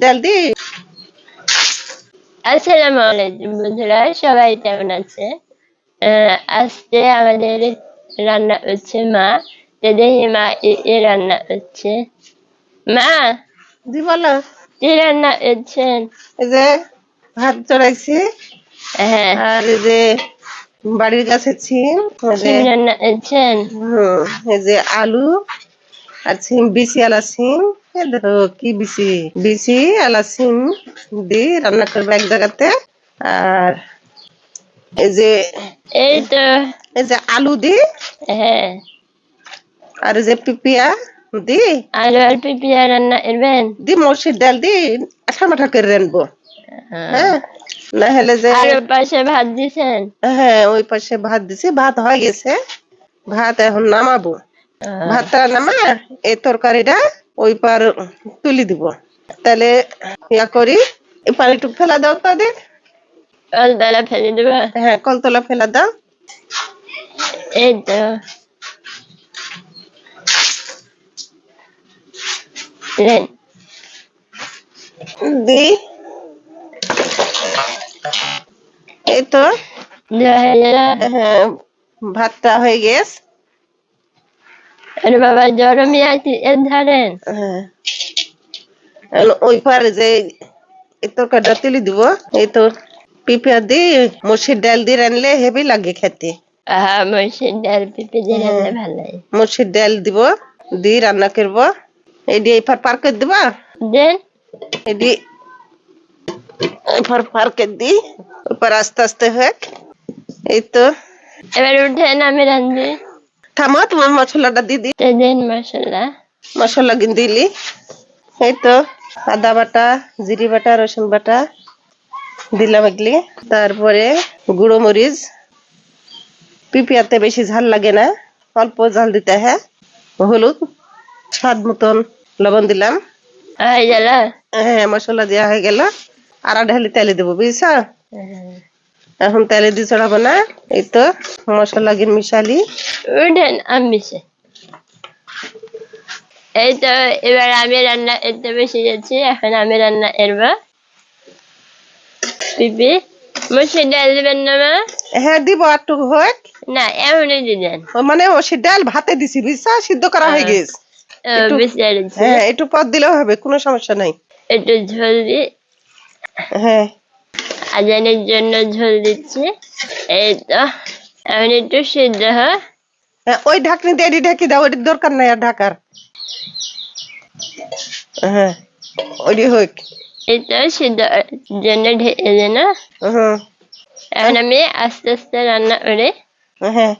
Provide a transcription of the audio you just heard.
ডাল দি আসসালামু আলাইকুম বন্ধুরা সবাই কেমন আছে আজকে আমাদের রান্না হচ্ছে মা দেখি মা এ- রান্না হচ্ছে মা দি বলো কি রান্না হচ্ছেন এই যে ভাত চড়াইছি হ্যাঁ আর এই যে বাড়ির গাছের সিম এই যে কি রান্না হচ্ছেন হুম, এই যে আলু আর সিম বিসি আলা সিম। দেখো কি বিসি? বিসি আলা সিম দি রান্না করবে এক জায়গাতে। আর এই যে এই তো এই যে আলু দি হ্যাঁ। আর যে পিপিয়া দি আলু আর পিপিয়া রান্না করবেন? দি মসুর ডাল দি আঠা মাঠা করে রানবো। হ্যাঁ। না হলে যে আর পাশে ভাত দিছেন? হ্যাঁ ওই পাশে ভাত দিছি ভাত হয়ে গেছে। ভাত এখন নামাবো। ভাতটা নামা এই তরকারিটা ওই পার তুলি দিব। তাহলে ইয়া করি এই পানি একটু ফেলা দাও তাদের জলতলা ফেলে দেবো। হ্যাঁ কলতলা ফেলা দাও। এই তো। দি। এই তো। হ্যাঁ ভাতটা হয়ে গেছে। আরে বাবা গরমই আছে এর ধরেন হ্যাঁ এখন ওই পারে যে এই তরকারিটা তুলি দিব এই তো পিপিয়া দি মসুর ডাল দিয়ে রানলে হেভি লাগে খেতে মসির ডাল পিপে দিয়ে রান্না ভালো লাগে মসুর ডাল দিব দি রান্না করব এডি এই পার পার করে দিবা দেন এডি এই পার পার করে দি ওপর আস্তে আস্তে হোক এই তো এবার উঠেন আমি রান্ধি থামো তোমার মশলাটা দিদি দেন মশলা। মশলা গিন দিলি। এই তো আদা বাটা জিরি বাটা রসুন বাটা দিলাম এগুলি। তারপরে গুঁড়ো মরিচ। পিপিয়াতে বেশি ঝাল লাগে না অল্প ঝাল দিতে হ্যাঁ। হলুদ স্বাদ মতন লবণ দিলাম। হয়ে হ্যাঁ মশলা দেওয়া হয়ে গেল। আর ঢালি তেলে দেবো বুঝছ? এখন তেলে দিয়ে চড়াবো না। এই তো মশলা গিয়ে মিশালি। উঠেন আমি সে এই তো এবার আমি রান্না করতে বসে গেছি এখন আমি রান্না করব। পিপি মসুর ডাল দেবেন না মা? হ্যাঁ দিব একটু হোক। না এমনই দিলেন। ও মানে ও সে ডাল ভাতে দিছি বুঝছা? সিদ্ধ করা হয়ে গেছে। একটু- হ্যাঁ একটু পদ দিলেও হবে কোনো সমস্যা নাই। একটু ঝোল দিই হ্যাঁ। আজানের জন্য ঝোল দিচ্ছি। এই তো এখন একটু সিদ্ধ হয় হ্যাঁ, ওই ঢাকনি দিয়ে ঢাকি দাও ওটির দরকার নাই আর ঢাকার। হ্যাঁ ওটি হোক। তো সিদ্ধ জন্য ঢেকে দেন হুম এখন আমি আস্তে আস্তে রান্না করে হ্যাঁ।